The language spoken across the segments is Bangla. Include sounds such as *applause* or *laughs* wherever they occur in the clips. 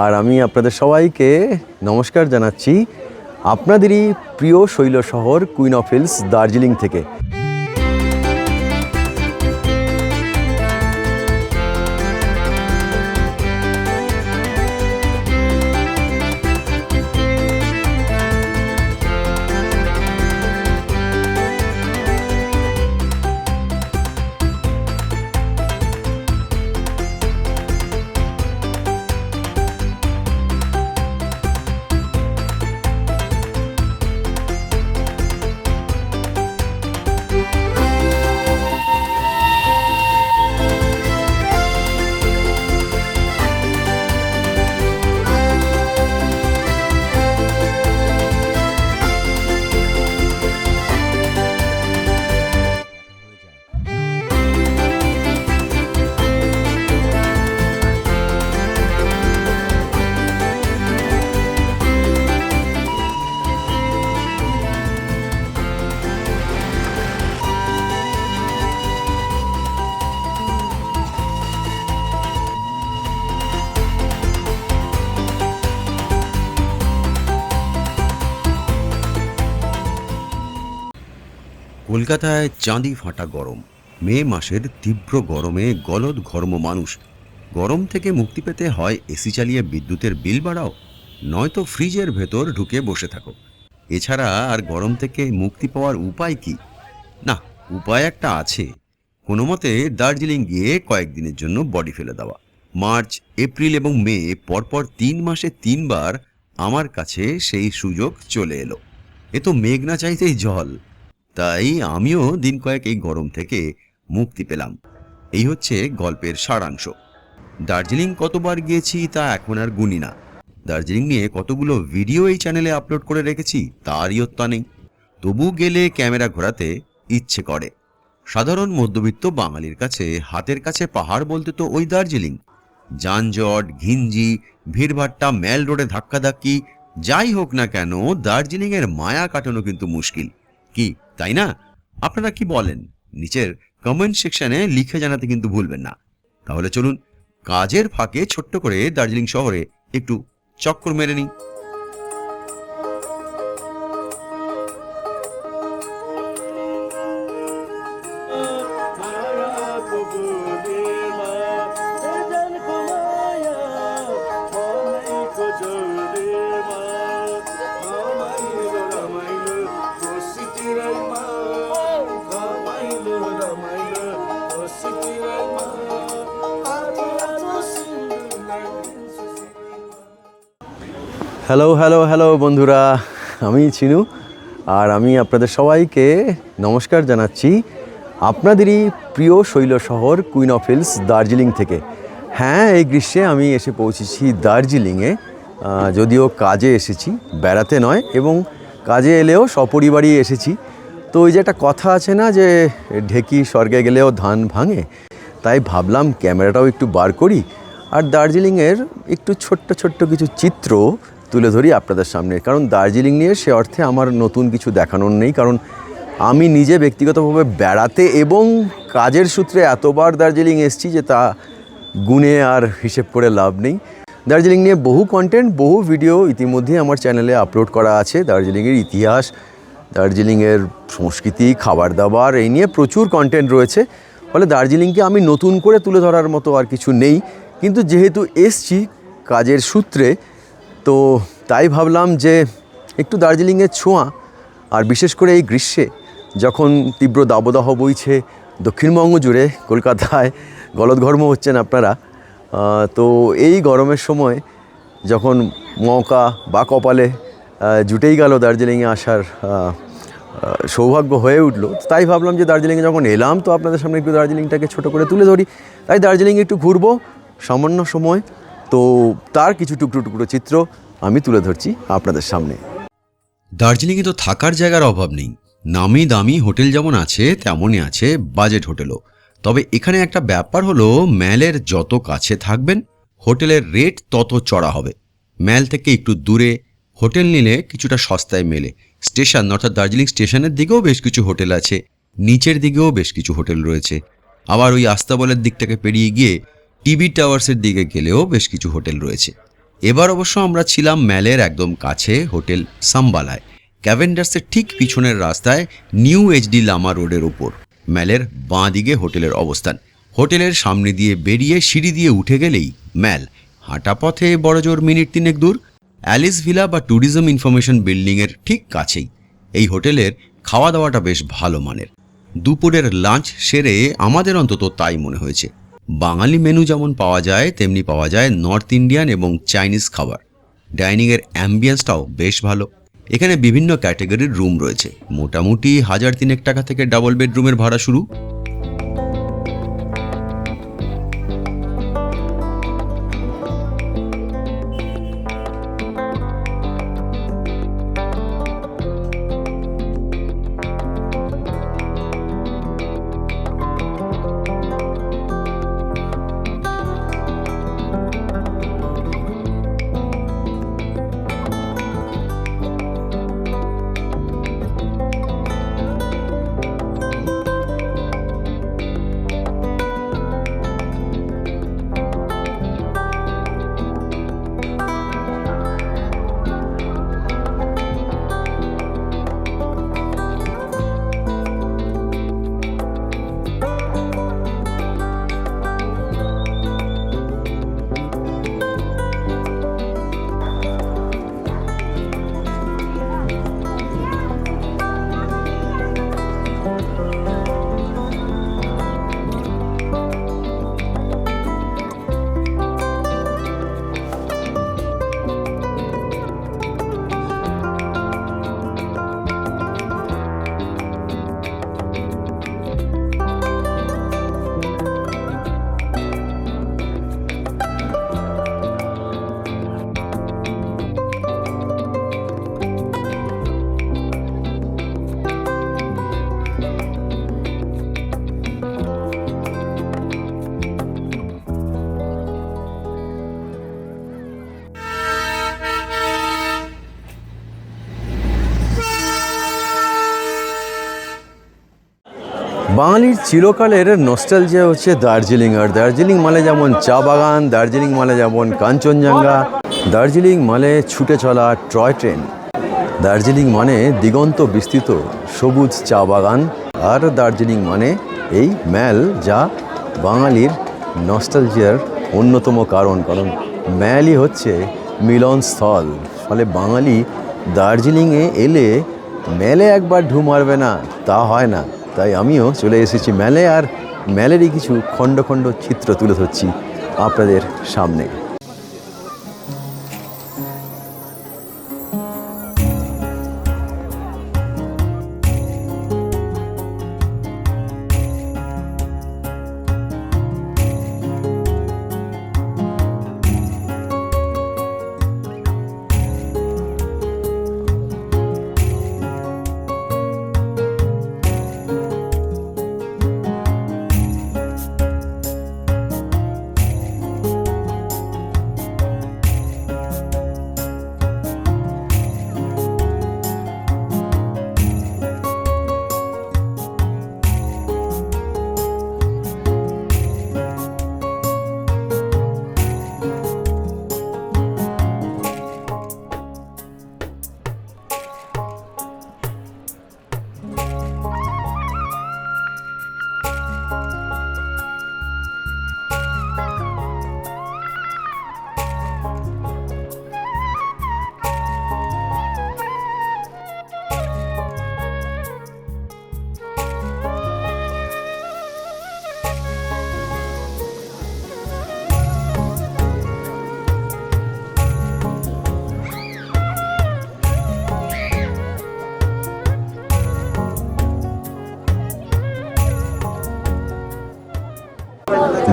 আর আমি আপনাদের সবাইকে নমস্কার জানাচ্ছি আপনাদেরই প্রিয় শৈল শহর কুইন অফ হিলস দার্জিলিং থেকে। কলকাতায় চাঁদি ফাটা গরম। মে মাসের তীব্র গরমে গলদ ঘর্ম মানুষ। গরম থেকে মুক্তি পেতে হয় এসি চালিয়ে বিদ্যুতের বিল বাড়াও, নয়তো ফ্রিজের ভেতর ঢুকে বসে থাকো। এছাড়া আর গরম থেকে মুক্তি পাওয়ার উপায় কি? না, উপায় একটা আছে। কোনো মতে দার্জিলিং গিয়ে কয়েকদিনের জন্য বডি ফেলে দেওয়া। মার্চ, এপ্রিল এবং মে পরপর তিন মাসে তিনবার আমার কাছে সেই সুযোগ চলে এলো। এ তো মেঘ না চাইতেই জল। তাই আমিও দিন কয়েক এই গরম থেকে মুক্তি পেলাম। এই হচ্ছে গল্পের সারাংশ। দার্জিলিং কতবার গিয়েছি তা এখন আর গুনি না। দার্জিলিং নিয়ে কতগুলো ভিডিও এই চ্যানেলে আপলোড করে রেখেছি তারই হত্যা নেই। তবু গেলে ক্যামেরা ঘোরাতে ইচ্ছে করে। সাধারণ মধ্যবিত্ত বাঙালির কাছে, হাতের কাছে পাহাড় বলতে তো ওই দার্জিলিং। যানজট, ঘিঞ্জি, ভিড়ভাট্টা মেল রোডে ধাক্কাধাক্কি, যাই হোক না কেন, দার্জিলিংয়ের মায়া কাটানো কিন্তু মুশকিল। কি তাই না? আপনারা কি বলেন? নিচের কমেন্ট সেকশনে লিখে জানাতে কিন্তু ভুলবেন না। তাহলে চলুন, কাজের ফাঁকে ছোট্ট করে দার্জিলিং শহরে একটু চক্কর মেরে নিই। হ্যালো হ্যালো হ্যালো বন্ধুরা। আমি চিনু আর আমি আপনাদের সবাইকে নমস্কার জানাচ্ছি আপনাদেরই প্রিয় শৈল শহর কুইন অফ হিলস দার্জিলিং থেকে। হ্যাঁ এই গ্রীষ্মে আমি এসে পৌঁছেছি দার্জিলিংয়ে। যদিও কাজে এসেছি, বেড়াতে নয়, এবং কাজে এলেও সপরিবারই এসেছি। তো ওই যে একটা কথা আছে না যে, ঢেকি স্বর্গে গেলেও ধান ভাঙে, তাই ভাবলাম ক্যামেরাটাও একটু বার করি। আর দার্জিলিংয়ের একটু ছোট্ট ছোট্ট কিছু চিত্র তুলে ধরি আপনাদের সামনে। কারণ দার্জিলিং নিয়ে সে অর্থে আমার নতুন কিছু দেখানোর নেই। কারণ আমি নিজে ব্যক্তিগতভাবে বেড়াতে এবং কাজের সূত্রে এতবার দার্জিলিং এসেছি যে তা গুণে আর হিসেব করে লাভ নেই। দার্জিলিং নিয়ে বহু কন্টেন্ট বহু ভিডিও ইতিমধ্যে আমার চ্যানেলে আপলোড করা আছে। দার্জিলিংয়ের ইতিহাস, দার্জিলিংয়ের সংস্কৃতি খাবার দাবার এই নিয়ে প্রচুর কন্টেন্ট রয়েছে। ফলে দার্জিলিংকে আমি নতুন করে তুলে ধরার মতো আর কিছু নেই। কিন্তু যেহেতু এসছি, কাজের সূত্রে তো তাই ভাবলাম যে একটু দার্জিলিংয়ের ছোঁয়া, আর বিশেষ করে এই গ্রীষ্মে, যখন তীব্র দাবদাহ বইছে দক্ষিণবঙ্গ জুড়ে, কলকাতায়, গলদঘর্ম হচ্ছেন আপনারা তো এই গরমের সময় যখন মৌকা বা কপালে জুটেই গেল দার্জিলিংয়ে আসার সৌভাগ্য হয়ে উঠল, তাই ভাবলাম যে দার্জিলিংয়ে যখন এলাম, তো আপনাদের সামনে একটু দার্জিলিংটাকে ছোট করে তুলে ধরি। তাই দার্জিলিংয়ে একটু ঘুরবো, সামান্য সময় তো তার কিছু টুকরো টুকরো চিত্র আমি তুলে ধরছি আপনাদের সামনে। দার্জিলিংয়ে তো থাকার জায়গার অভাব নেই। নামি দামি হোটেল যেমন আছে, তেমনই আছে বাজেট হোটেলও। তবে এখানে একটা ব্যাপার হলো, ম্যালের যত কাছে থাকবেন, হোটেলের রেট তত চড়া হবে। ম্যাল থেকে একটু দূরে, হোটেল নিলে কিছুটা সস্তায় মেলে। স্টেশন, অর্থাৎ দার্জিলিং স্টেশনের দিকেও বেশ কিছু হোটেল আছে, নিচের দিকেও বেশ কিছু হোটেল রয়েছে। আবার ওই আস্তাবলের দিকটাকে পেরিয়ে গিয়ে টিভি টাওয়ার্সের দিকে গেলেও বেশ কিছু হোটেল রয়েছে। এবার অবশ্য আমরা ছিলাম ম্যালের একদম কাছে, হোটেল সাম্বালায়। ক্যাভেন্ডার্সের ঠিক পিছনের রাস্তায় নিউ এইচডি লামা রোডের ওপর ম্যালের বাঁ দিকে হোটেলের অবস্থান। হোটেলের সামনে দিয়ে বেরিয়ে সিঁড়ি দিয়ে উঠে গেলেই ম্যাল। হাঁটা পথে বড়জোর মিনিট তিনেক দূর। অ্যালিস ভিলা বা ট্যুরিজম ইনফরমেশন বিল্ডিংয়ের ঠিক কাছেই। এই হোটেলের খাওয়া দাওয়াটা বেশ ভালো মানের। দুপুরের লাঞ্চ সেরে আমাদের অন্তত তাই মনে হয়েছে। বাঙালি মেনু যেমন পাওয়া যায়, তেমনি পাওয়া যায় নর্থ ইন্ডিয়ান এবং চাইনিজ খাবার। ডাইনিংয়ের অ্যাম্বিয়েন্সটাও বেশ ভালো। এখানে বিভিন্ন ক্যাটেগরির রুম রয়েছে। মোটামুটি হাজার তিনেক টাকা থেকে ডাবল বেডরুমের ভাড়া শুরু। বাঙালির চিরকালের নস্টালজিয়া হচ্ছে দার্জিলিং। আর দার্জিলিং মানে যেমন চা বাগান, দার্জিলিং মানে যেমন কাঞ্চনজঙ্ঘা, দার্জিলিং মানে ছুটে চলা টয় ট্রেন। দার্জিলিং মানে দিগন্ত বিস্তৃত সবুজ চা বাগান, আর দার্জিলিং মানে এই ম্যাল যা বাঙালির নস্টালজিয়ার অন্যতম কারণ। কারণ ম্যালই হচ্ছে মিলনস্থল, ফলে বাঙালি দার্জিলিংয়ে এলে মেলে একবার ঢু মারবে না, তা হয় না। তাই আমিও চলে এসেছি মেলে আর মেলেরই কিছু খণ্ড খণ্ড চিত্র তুলে ধরছি আপনাদের সামনে।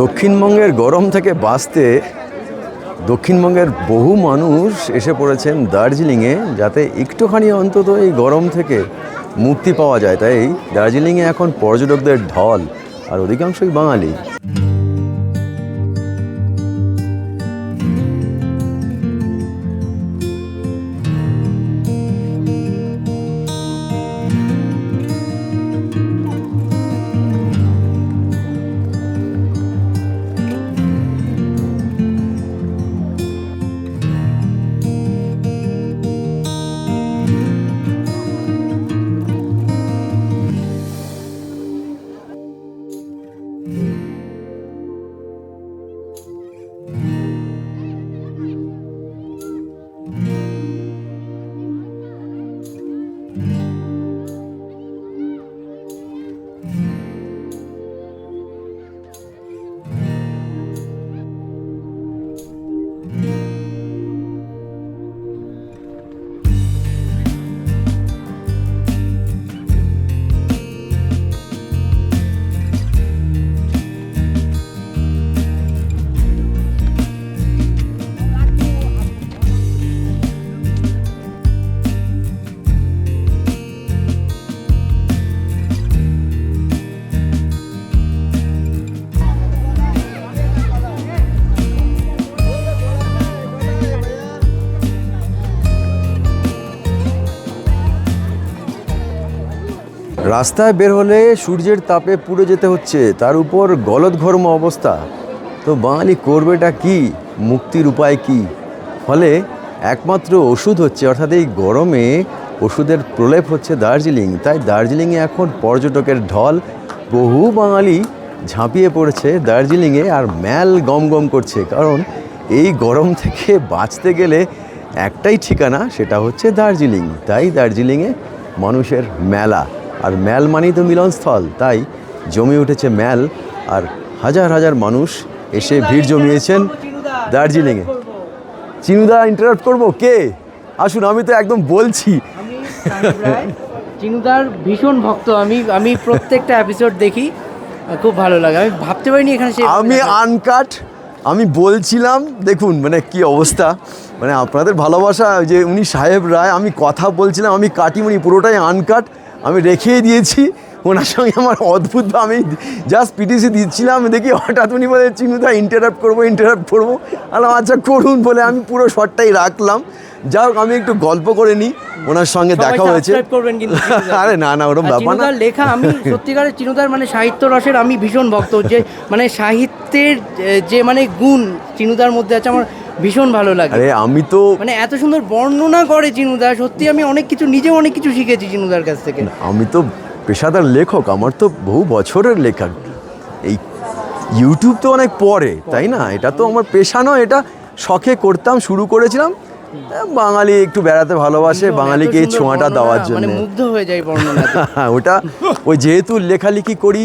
দক্ষিণবঙ্গের গরম থেকে বাঁচতে দক্ষিণবঙ্গের বহু মানুষ এসে পড়েছেন দার্জিলিংয়ে, যাতে একটুখানি অন্তত এই গরম থেকে মুক্তি পাওয়া যায়। তাই দার্জিলিংয়ে এখন পর্যটকদের ঢল, আর অধিকাংশই বাঙালি। রাস্তায় বের হলে সূর্যের তাপে পুড়ে যেতে হচ্ছে, তার উপর গলদঘর্ম অবস্থা। তো বাঙালি করবেটা কি? মুক্তির উপায় কি? ফলে একমাত্র ওষুধ হচ্ছে, অর্থাৎ এই গরমে ওষুধের প্রলেপ হচ্ছে দার্জিলিং। তাই দার্জিলিংয়ে এখন পর্যটকের ঢল। বহু বাঙালি ঝাঁপিয়ে পড়েছে দার্জিলিংয়ে আর ম্যাল গম গম করছে, কারণ এই গরম থেকে বাঁচতে গেলে একটাই ঠিকানা, সেটা হচ্ছে দার্জিলিং। তাই দার্জিলিংয়ে মানুষের মেলা। আর ম্যাল মানেই তো মিলনস্থল। তাই জমে উঠেছে ম্যাল আর হাজার হাজার মানুষ এসে ভিড় জমিয়েছেন দার্জিলিংয়ে। চিনুদা ইন্টারাপ্ট করব? কে? আসুন আমি তো একদম বলছি। চিনুদার ভীষণ ভক্ত। আমি আমি প্রত্যেকটা এপিসোড দেখি। খুব ভালো লাগে। আমি ভাবতে পারিনি এখানে সে আমি আনকাট আমি বলছিলাম দেখুন মানে কি অবস্থা? মানে আপনাদের ভালোবাসা যে উনি সাহেব রায় আমি কথা বলছিলাম আমি কাটিমুনি পুরোটাই আনকাট আমি রেখেই দিয়েছি। ওনার সঙ্গে আমার অদ্ভুত আমি জাস্ট পিটিসি দিচ্ছিলাম দেখি হঠাৎ উনি বলে চিনুদা ইন্টারাপ্ট করব ইন্টারাপ্ট করব। আলাম আচ্ছা করুন বলে আমি পুরো শটটাই রাখলাম। যাই হোক আমি একটু গল্প করে নিই। ওনার সঙ্গে দেখা হয়েছে। *laughs* আরে না না ওরকম ব্যাপার না। লেখা আমি *laughs* সত্যিকারের চিনুদার মানে সাহিত্য রসের আমি ভীষণ ভক্ত। যে মানে সাহিত্যের যে মানে গুণ চিনুদার মধ্যে আছে আমার ভীষণ ভালো লাগে। আরে আমি তো মানে এত সুন্দর বর্ণনা করে চিনুদা সত্যি আমি অনেক কিছু নিজেও অনেক কিছু শিখেছি চিনুদার কাছ থেকে। আমি তো পেশাদার লেখক আমার তো বহু বছরের লেখা। এই ইউটিউব তো অনেক পরে তাই না? এটা তো আমার পেশা নয় এটা শখে করতাম শুরু করেছিলাম। বাঙালি একটু বেড়াতে ভালোবাসে বাঙালিকে এই ছোঁয়াটা দেওয়ার মানে জন্য মুগ্ধ হয়ে যায় বর্ণনা *laughs* ওটা ওই যেহেতু লেখালেখি করি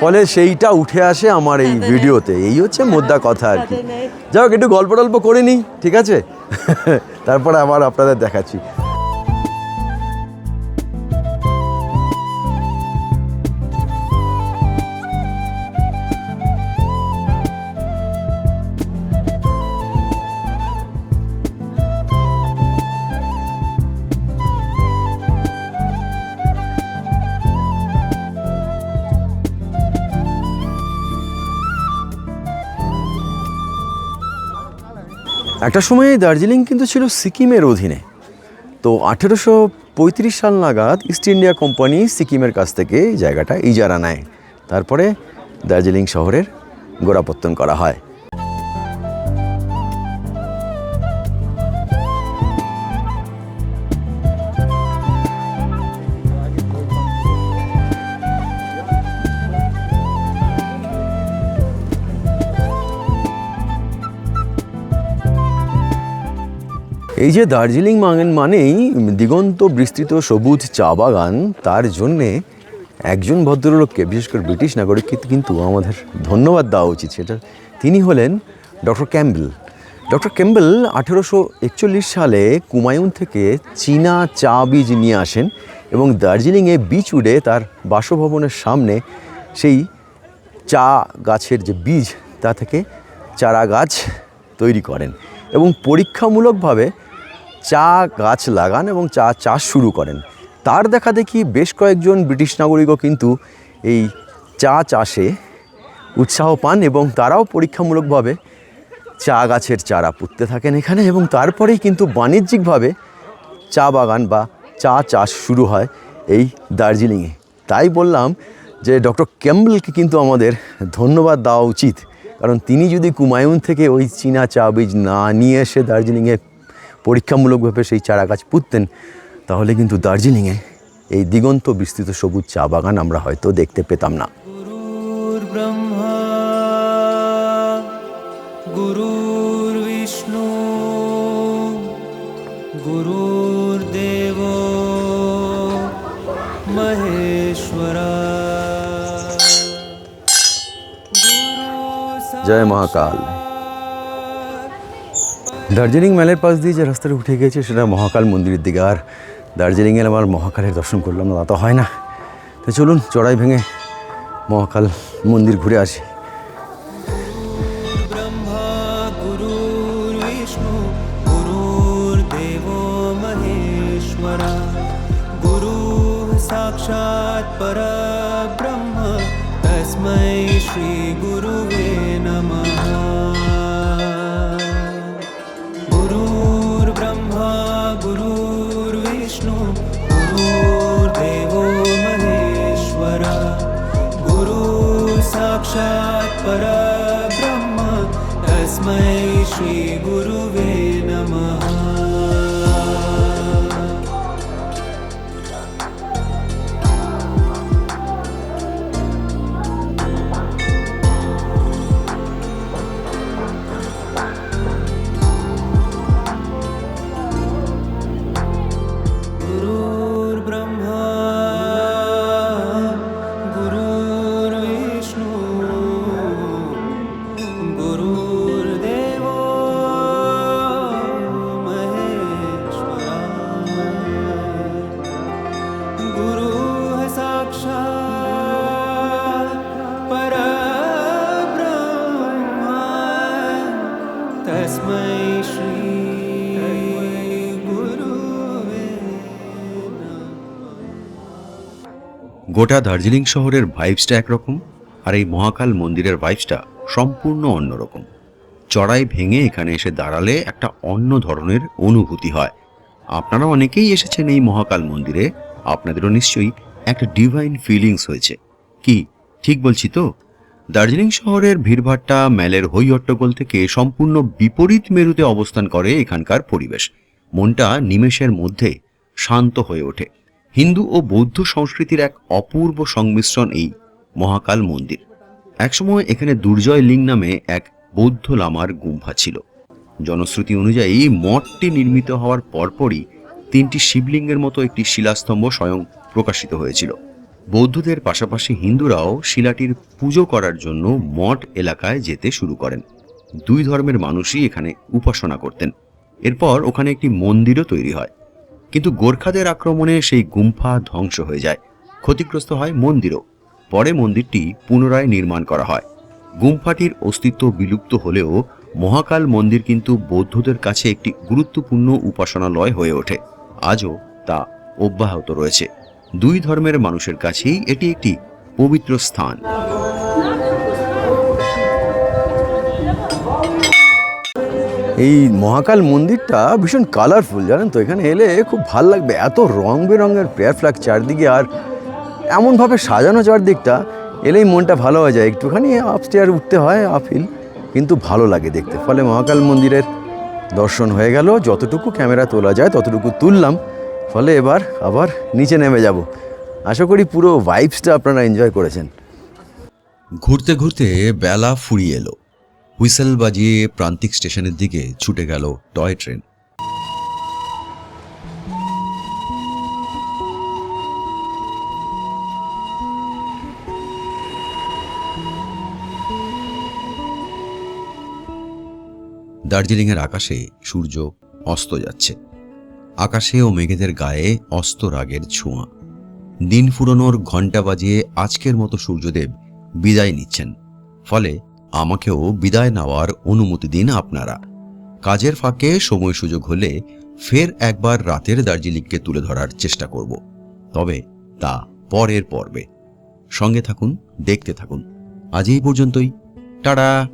ফলে সেইটা উঠে আসে আমার এই ভিডিওতে। এই হচ্ছে মোদ্দা কথা আর কি। যাই হোক একটু গল্প টল্প করে নিই ঠিক আছে? *laughs* তারপরে আবার আপনাদের দেখাচ্ছি। একটা সময়ে দার্জিলিং কিন্তু ছিল সিকিমের অধীনে। তো আঠেরোশো পঁয়ত্রিশ সাল নাগাদ ইস্ট ইন্ডিয়া কোম্পানি সিকিমের কাছ থেকে জায়গাটা ইজারা নেয়। তারপরে দার্জিলিং শহরের গোড়াপত্তন করা হয়। এই যে দার্জিলিং মানেই দিগন্ত বিস্তৃত সবুজ চা বাগান, তার জন্যে একজন ভদ্রলোককে, বিশেষ করে ব্রিটিশ নাগরিককে কিন্তু আমাদের ধন্যবাদ দেওয়া উচিত। সেটা তিনি হলেন ডক্টর ক্যাম্বেল ডক্টর ক্যাম্বেল আঠেরোশো একচল্লিশ সালে কুমায়ুন থেকে চীনা চা বীজ নিয়ে আসেন এবং দার্জিলিংয়ে বিচউডে তার বাসভবনের সামনে সেই চা গাছের যে বীজ, তা থেকে চারা গাছ তৈরি করেন এবং পরীক্ষামূলকভাবে চা গাছ লাগান এবং চা চাষ শুরু করেন। তার দেখা দেখি বেশ কয়েকজন ব্রিটিশ নাগরিকও কিন্তু এই চা চাষে উৎসাহ পান এবং তারাও পরীক্ষামূলকভাবে চা গাছের চারা পুঁততে থাকেন এখানে এবং তারপরেই কিন্তু বাণিজ্যিকভাবে চা বাগান বা চা চাষ শুরু হয় এই দার্জিলিংয়ে। তাই বললাম যে ডক্টর ক্যাম্বেলকে কিন্তু আমাদের ধন্যবাদ দেওয়া উচিত। কারণ তিনি যদি কুমায়ুন থেকে ওই চীনা চা বীজ না নিয়ে এসে দার্জিলিংয়ে পরীক্ষামূলকভাবে সেই চারা গাছ পুঁততেন তাহলে কিন্তু দার্জিলিংয়ে এই দিগন্ত বিস্তৃত সবুজ চা বাগান আমরা হয়তো দেখতে পেতাম না। ব্রহ্মা গুরুর বিষ্ণু মহেশ্বরা। জয় মহাকাল। দার্জিলিং মেলের পাশ দিয়ে যে রাস্তাটা উঠে গেছে সেটা মহাকাল মন্দিরের দিকে আর দার্জিলিংয়ের আমার মহাকালের দর্শন করলাম না তা তো হয় না তো চলুন চড়াই ভেঙে মহাকাল মন্দির ঘুরে আসি ब्रह्मा गुरुर्विष्णु गुरुर्देवो महेश्वरा गुरुः साक्षात् परब्रह्म तस्मै श्रीगुरुवे shine. গোটা দার্জিলিং শহরের ভাইবসটা একরকম আর এই মহাকাল মন্দিরের ভাইবসটা সম্পূর্ণ অন্যরকম। চড়াই ভেঙে এখানে এসে দাঁড়ালে একটা অন্য ধরনের অনুভূতি হয়। আপনারা অনেকেই এসেছেন এই মহাকাল মন্দিরে, আপনাদেরও নিশ্চয়ই একটা ডিভাইন ফিলিংস হয়েছে। কি, ঠিক বলছি তো? দার্জিলিং শহরের ভিড়ভাট্টা মেলের হই হট্টগোল থেকে সম্পূর্ণ বিপরীত মেরুতে অবস্থান করে এখানকার পরিবেশ। মনটা নিমেষের মধ্যে শান্ত হয়ে ওঠে। হিন্দু ও বৌদ্ধ সংস্কৃতির এক অপূর্ব সংমিশ্রণ এই মহাকাল মন্দির। একসময় এখানে দুর্জয় লিং নামে এক বৌদ্ধ লামার গুম্ফা ছিল। জনশ্রুতি অনুযায়ী মঠটি নির্মিত হওয়ার পরপরই তিনটি শিবলিঙ্গের মতো একটি শিলাস্তম্ভ স্বয়ং প্রকাশিত হয়েছিল। বৌদ্ধদের পাশাপাশি হিন্দুরাও শিলাটির পুজো করার জন্য মঠ এলাকায় যেতে শুরু করেন। দুই ধর্মের মানুষই এখানে উপাসনা করতেন। এরপর ওখানে একটি মন্দিরও তৈরি হয়। কিন্তু গোর্খাদের আক্রমণে সেই গুম্ফা ধ্বংস হয়ে যায়। ক্ষতিগ্রস্ত হয় মন্দিরও। পরে মন্দিরটি পুনরায় নির্মাণ করা হয়। গুম্ফাটির অস্তিত্ব বিলুপ্ত হলেও মহাকাল মন্দির কিন্তু বৌদ্ধদের কাছে একটি গুরুত্বপূর্ণ উপাসনালয় হয়ে ওঠে। আজও তা অব্যাহত রয়েছে। দুই ধর্মের মানুষের কাছেই এটি একটি পবিত্র স্থান। এই মহাকাল মন্দিরটা ভীষণ কালারফুল জানেন তো? এখানে এলে খুব ভালো লাগবে। এত রং বেরঙের প্রেয়ার ফ্ল্যাগ চারদিকে আর এমনভাবে সাজানো চারদিকটা, এলেই মনটা ভালো হয়ে যায়। একটুখানি আপস্টেয়ার উঠতে হয় আপহিল কিন্তু ভালো লাগে দেখতে। ফলে মহাকাল মন্দিরের দর্শন হয়ে গেল। যতটুকু ক্যামেরা তোলা যায়, ততটুকু তুললাম। ফলে এবার আবার নিচে নেমে যাব। আশা করি পুরো ভাইবসটা আপনারা এনজয় করেছেন। ঘুরতে ঘুরতে বেলা ফুরিয়ে এলো। হুইসেল বাজিয়ে প্রান্তিক স্টেশনের দিকে ছুটে গেল টয় ট্রেন। দার্জিলিংয়ের আকাশে সূর্য অস্ত যাচ্ছে। আকাশে ও মেঘেদের গায়ে অস্ত রাগের ছোঁয়া। দিন ফুরনোর ঘণ্টা বাজিয়ে আজকের মতো সূর্যদেব বিদায় নিচ্ছেন। ফলে আমাকেও বিদায় নেওয়ার অনুমতি দিন আপনারা। কাজের ফাঁকে সময় সুযোগ হলে ফের একবার রাতের দার্জিলিংকে তুলে ধরার চেষ্টা করব। তবে তা পরের পর্বে। সঙ্গে থাকুন, দেখতে থাকুন। আজ এই পর্যন্তই। টাটা!